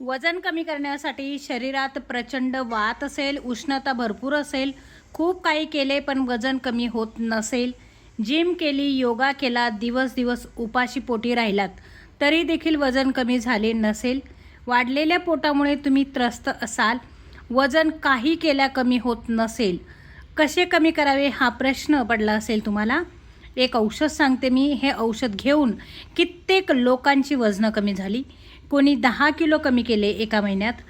वजन कमी करण्यासाठी शरीरात प्रचंड वात असेल उष्णता भरपूर असेल खूप काही केले पण वजन कमी होत नसेल. जिम केली योगा केला दिवस दिवस उपाशी पोटी राहिलात तरी देखील वजन कमी झाले नसेल. वाढलेल्या पोटामुळे तुम्ही त्रस्त असाल. वजन काही केल्या कमी होत नसेल. कसे कमी करावे हा प्रश्न पडला असेल तुम्हाला? एक औषध सांगते मी. हे औषध घेऊन कित्येक लोकांची वजनं कमी झाली. कोणी दहा किलो कमी केले एका महिन्यात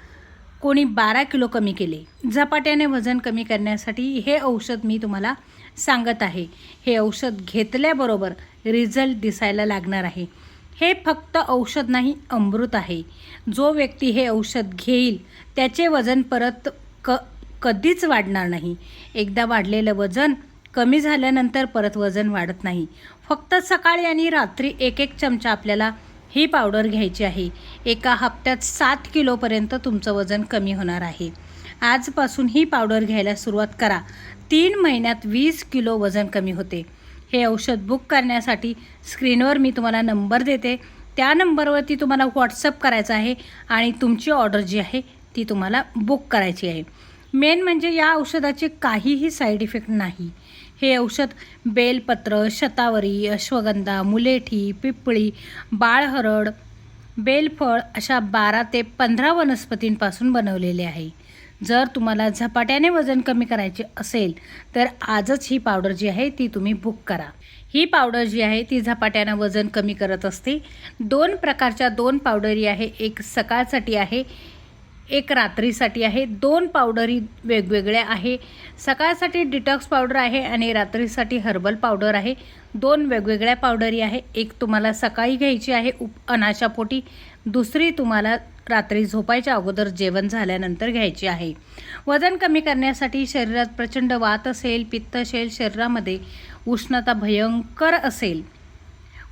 कोणी बारा किलो कमी केले. झपाट्याने वजन कमी करण्यासाठी हे औषध मी तुम्हाला सांगत आहे. हे औषध घेतल्याबरोबर रिझल्ट दिसायला लागणार आहे. हे फक्त औषध नाही अमृत आहे. जो व्यक्ती हे औषध घेईल त्याचे वजन परत क कधीच वाढणार नाही. एकदा वाढलेलं वजन कमी झाल्यानंतर परत वजन वाढत नाही. फक्त सकाळी आणि रात्री एक एक चमचा आपल्याला ही पावडर घ्यायची आहे. एका हप्त्यात सात किलोपर्यंत तुमचं वजन कमी होणार आहे. आजपासून ही पावडर घ्यायला सुरुवात करा. तीन महिन्यात वीस किलो वजन कमी होते. हे औषध बुक करण्यासाठी स्क्रीनवर मी तुम्हाला नंबर देते. त्या नंबरवरती तुम्हाला व्हॉट्सअप करायचं आहे आणि तुमची ऑर्डर जी आहे ती तुम्हाला बुक करायची आहे. मेन म्हणजे या औषधाचे काहीही साईड इफेक्ट नाही. हे औषध बेलपत्र शतावरी अश्वगंधा मुलेठी पिपळी बाळहरड बेलफळ अशा बारा ते पंधरा वनस्पतींपासून बनवलेले आहे. जर तुम्हाला झपाट्याने वजन कमी करायचे असेल तर आजच ही पावडर जी आहे ती तुम्ही बुक करा. ही पावडर जी आहे ती झपाट्यानं वजन कमी करत असते. दोन प्रकारच्या दोन पावडरी आहे. एक सकाळसाठी आहे एक रात्रीसाठी आहे. दोन पावडरी वेगवेगळ्या आहे. सकाळसाठी डिटॉक्स पावडर आहे आणि रात्रीसाठी हर्बल पावडर आहे. दोन वेगवेगळ्या पावडरी आहे. एक तुम्हाला सकाळी घ्यायची आहे उप अनाशापोटी दुसरी तुम्हाला रात्री झोपायच्या अगोदर जेवण झाल्यानंतर घ्यायची आहे. वजन कमी करण्यासाठी शरीरात प्रचंड वात असेल पित्त असेल शरीरामध्ये उष्णता भयंकर असेल.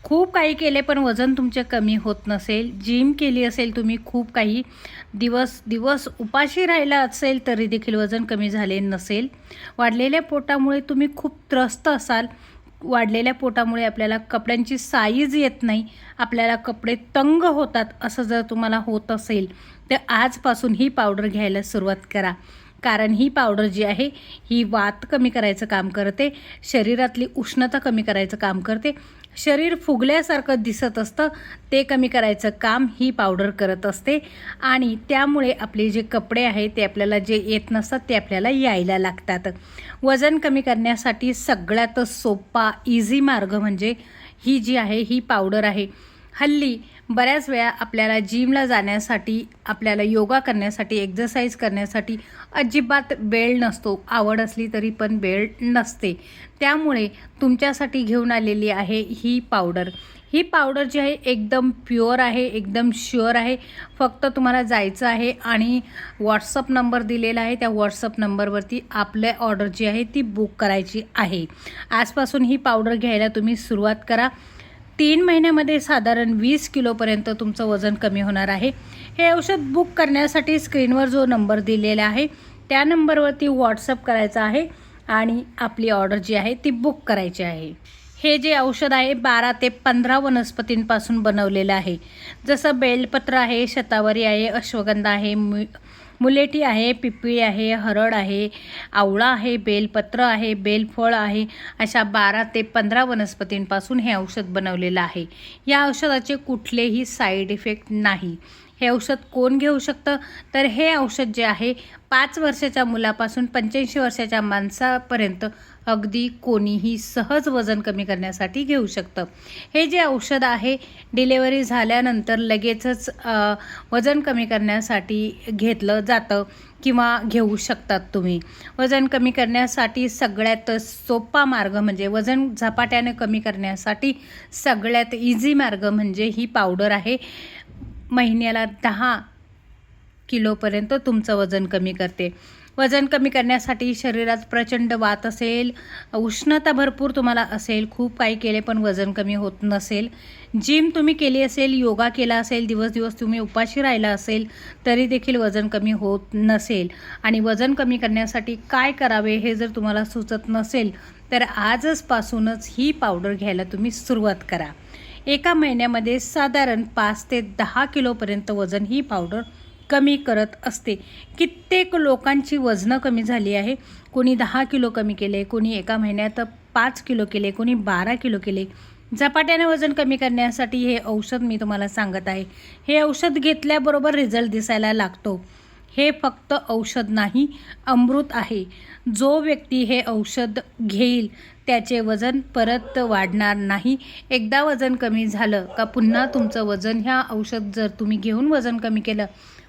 खूप काही केले पण वजन तुमचे कमी होत नसेल. जिम केली असेल तुम्ही खूप काही दिवस दिवस उपाशी राहिला असेल तरी देखील वजन कमी झाले नसेल. वाढलेल्या पोटामुळे तुम्ही खूप त्रस्त असाल. वाढलेल्या पोटामुळे आपल्याला कपड्यांची साईज येत नाही. आपल्याला कपडे तंग होतात असं जर तुम्हाला होत असेल तर आजपासून ही पावडर घ्यायला सुरुवात करा. कारण ही पावडर जी आहे ही वात कमी करायचं काम करते शरीरातली उष्णता कमी करायचं काम करते शरीर फुगल्यासारखं दिसत असतं. ते कमी करायचं काम ही पावडर करत असते. आणि त्यामुळे आपले जे कपडे आहेत ते आपल्याला जे येत नसतात ते आपल्याला यायला लागतात. वजन कमी करण्यासाठी सगळ्यात सोपा इझी मार्ग म्हणजे ही जी आहे ही पावडर आहे. हल्ली बऱ्याच वेळा आपल्याला जिमला जाण्यासाठी आपल्याला योगा करण्यासाठी एक्झरसाईज करण्यासाठी अजिबात वेळ नसतो. आवड असली तरी पण वेळ नसते. त्यामुळे तुमच्यासाठी घेऊन आलेली आहे ही पावडर ही पावडर जी आहे एकदम प्युअर आहे एकदम शुअर आहे. फक्त तुम्हाला जायचं आहे आणि व्हॉट्सअप नंबर दिलेला आहे. त्या व्हॉट्सअप नंबरवरती आपल्या ऑर्डर जी आहे ती बुक करायची आहे. आजपासून ही पावडर घ्यायला तुम्ही सुरुवात करा. तीन महिन्यामध्ये साधारण वीस किलोपर्यंत तुमचं वजन कमी होणार आहे. हे औषध बुक करण्यासाठी स्क्रीनवर जो नंबर दिलेला आहे त्या नंबरवरती व्हॉट्सअप करायचा आहे आणि आपली ऑर्डर जी आहे ती बुक करायची आहे. हे जे औषध आहे बारा ते पंधरा वनस्पतींपासून बनवलेलं आहे. जसं बेलपत्र आहे शतावरी आहे अश्वगंधा आहे मु मुलेटी आहे पिपळी आहे हरड आहे आवळा आहे बेलपत्र आहे बेलफळ आहे अशा बारा ते पंधरा वनस्पतींपासून हे औषध बनवलेलं आहे. या औषधाचे कुठलेही साईड इफेक्ट नाही. हे औषध कोण घेऊ शकतं? तर हे औषध जे आहे पाच वर्षाच्या मुलापासून पंच्याऐंशी वर्षाच्या माणसापर्यंत अगदी कोणीही सहज वजन कमी करण्यासाठी घेऊ शकतं. हे जे औषध आहे डिलेवरी झाल्यानंतर लगेचच वजन कमी करण्यासाठी घेतलं जातं किंवा घेऊ शकतात तुम्ही. वजन कमी करण्यासाठी सगळ्यात सोपा मार्ग म्हणजे वजन झपाट्याने कमी करण्यासाठी सगळ्यात इझी मार्ग म्हणजे ही पावडर आहे. महिन्याला दहा किलोपर्यंत तुमचं वजन कमी करते. वजन कमी करण्यासाठी शरीरात प्रचंड वात असेल उष्णता भरपूर तुम्हाला असेल खूप काही केले पण वजन कमी होत नसेल. जिम तुम्ही केली असेल योगा केला असेल दिवस दिवस तुम्ही उपाशी राहिला असेल तरी देखील वजन कमी होत नसेल. आणि वजन कमी करण्यासाठी काय करावे हे जर तुम्हाला सुचत नसेल तर आजचपासूनच ही पावडर घ्यायला तुम्ही सुरुवात करा. एका महिन्यामध्ये साधारण पाच ते दहा किलोपर्यंत वजन ही पावडर कमी करत असते. कित्येक लोकांची वजनं कमी झाली आहे. कोणी दहा किलो कमी केले कोणी एका महिन्यात पाच किलो केले कोणी बारा किलो केले. झपाट्याने वजन कमी करण्यासाठी हे औषध मी तुम्हाला सांगत आहे. हे औषध घेतल्याबरोबर रिझल्ट दिसायला लागतो. हे फक्त औषध नाही अमृत आहे. जो व्यक्ती हे औषध घेईल त्याचे वजन परत वाढणार नाही. एकदा वजन कमी झालं का पुन्हा तुमचं वजन ह्या औषध जर तुम्ही घेऊन वजन कमी केलं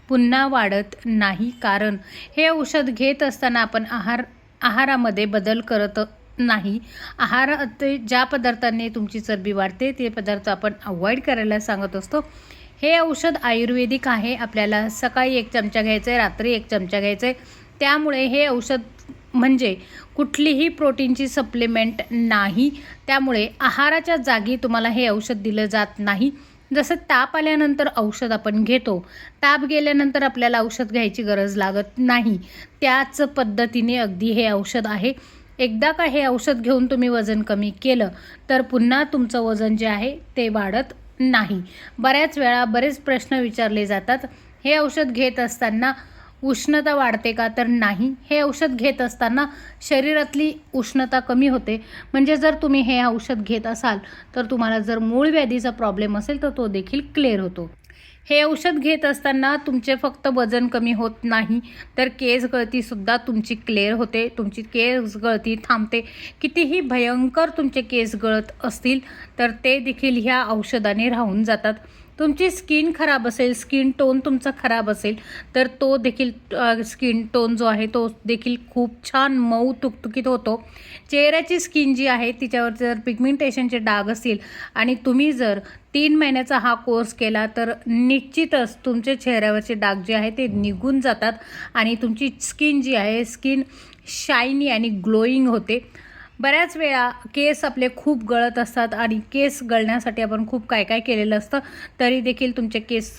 पुन्हा वाढत नाही. कारण हे औषध घेत असताना आपण आहार आहारामध्ये बदल करत नाही. आहारात ज्या पदार्थांनी तुमची चरबी वाढते ते पदार्थ आपण अवॉइड करायला सांगत असतो. हे औषध आयुर्वेदिक आहे. आपल्याला सकाळी एक चमचा घ्यायचं आहे रात्री एक चमचा घ्यायचं आहे त्यामुळे हे औषध म्हणजे कुठलीही प्रोटीनची सप्लिमेंट नाही. त्यामुळे आहाराच्या जागी तुम्हाला हे औषध दिलं जात नाही. जसं ताप आल्यानंतर औषध आपण घेतो ताप गेल्यानंतर आपल्याला औषध घ्यायची गरज लागत नाही. त्याच पद्धतीने अगदी हे औषध आहे. एकदा का हे औषध घेऊन तुम्ही वजन कमी केलं तर पुन्हा तुमचं वजन जे आहे ते वाढत नाही. बऱ्याच वेळा बरेच प्रश्न विचारले जातात हे औषध घेत असताना उष्णता वाढते का? तर नाही. हे औषध घेत असताना शरीरातली उष्णता कमी होते. म्हणजे जर तुम्ही हे औषध घेत असाल तर तुम्हाला जर मूळ व्याधीचा प्रॉब्लेम असेल तर तो देखील क्लिअर होतो. हे औषध घेत असताना तुमचे फक्त वजन कमी होत नाही. तर केस गळतीसुद्धा तुमची क्लिअर होते. तुमची केस गळती थांबते. कितीही भयंकर तुमचे केस गळत असतील तर ते देखील ह्या औषधाने राहून जातात. तुमची स्किन खराब असेल स्किन टोन तुमचा खराब असेल तर तो देखील स्किन टोन जो आहे तो देखील खूप छान मऊ तुकतुकीत होतो. चेहऱ्याची स्किन जी आहे तिच्यावर जर पिगमेंटेशनचे डाग असतील आणि तुम्ही जर तीन महिन्याचा हा कोर्स केला तर निश्चितच तुमच्या चेहऱ्यावरचे डाग जे आहे ते निघून जातात आणि तुमची स्किन जी आहे स्किन शायनी आणि ग्लोईंग होते. बऱ्याच वेळा केस आपले खूप गळत असतात आणि केस गळण्यासाठी आपण खूप काय काय केलेलं असतं तरी देखील तुमचे केस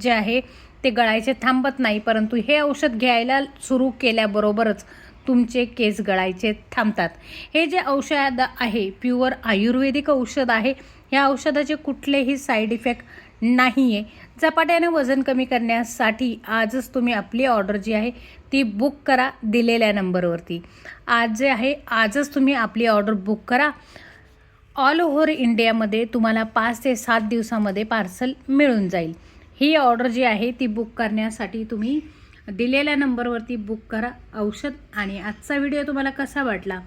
जे आहे ते गळायचे थांबत नाही परंतु हे औषध घ्यायला सुरू केल्याबरोबरच तुमचे केस गळायचे थांबतात. हे जे औषध आहे प्युअर आयुर्वेदिक औषध आहे ह्या औषधाचे कुठलेही साईड इफेक्ट नाही आहे झपाट्याने वजन कमी करण्यासाठी आजच तुम्ही आपली ऑर्डर जी आहे ती बुक करा दिलेल्या नंबरवरती. आज जे आहे आजच तुम्ही आपली ऑर्डर बुक करा. ऑल ओव्हर इंडियामध्ये तुम्हाला पाच ते सात दिवसामध्ये पार्सल मिळून जाईल. ही ऑर्डर जी आहे ती बुक करण्यासाठी तुम्ही दिलेल्या नंबरवरती बुक करा औषध आणि आजचा व्हिडिओ तुम्हाला कसा वाटला?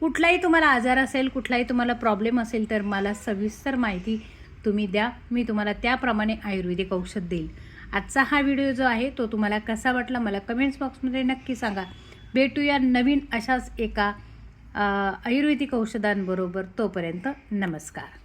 कुठलाही तुम्हाला आजार असेल कुठलाही तुम्हाला प्रॉब्लेम असेल तर मला सविस्तर माहिती तुम्ही द्या. मी तुम्हाला त्याप्रमाणे आयुर्वेदिक औषध देईल. आजचा हा व्हिडिओ जो आहे तो तुम्हाला कसा वाटला मला कमेंट्स बॉक्समध्ये नक्की सांगा. भेटूया नवीन अशाच एका आयुर्वेदिक औषधांबरोबर तोपर्यंत नमस्कार.